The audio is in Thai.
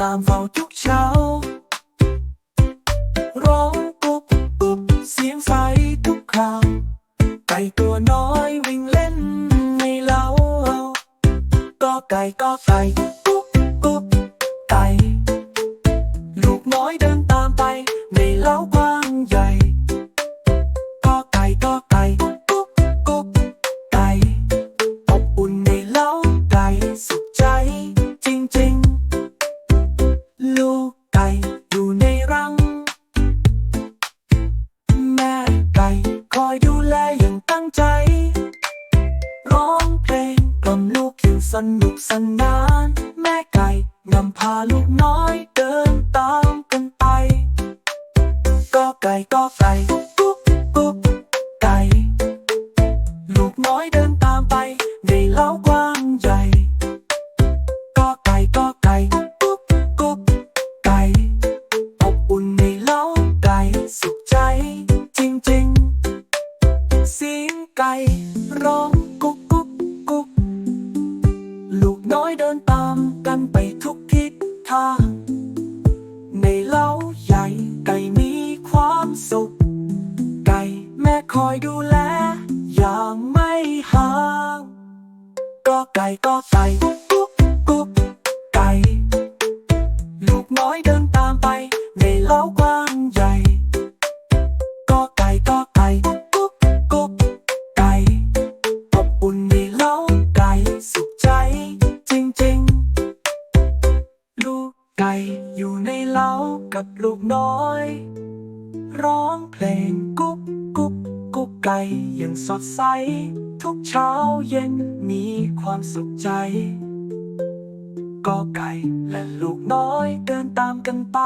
ตามเฝ้าทุกเช้า ร้องกุ๊บกุ๊บเสียงไฟทุกคราวไก่ตัวน้อยวิ่งเล่นในเล้าก็ไก่ก็ไก่ สนุกสนาน แม่ไก่นำพาลูกน้อยเดินตามกันไป ก็ไก่ก็ไก่ อยดูแล อย่างไม่ห่างก็ไก่ก็ไก่กุ๊กกุ๊กกุ๊กไก่ ลูกน้อยเดินตามไป ในเล้ากว้างใหญ่ ก็ไก่ก็ไก่กุ๊กกุ๊กไก่อบอุ่นในเล้าไก่สุขใจ จริงๆ ลูกไก่อยู่ในเล้ากับลูกน้อย ร้องเพลงกุ๊กกุ๊กกุ๊ก ไก่อย่างสดใส ทุกเช้าเย็นมีความสุขใจก็ไก่และลูกน้อยเดินตามกันไป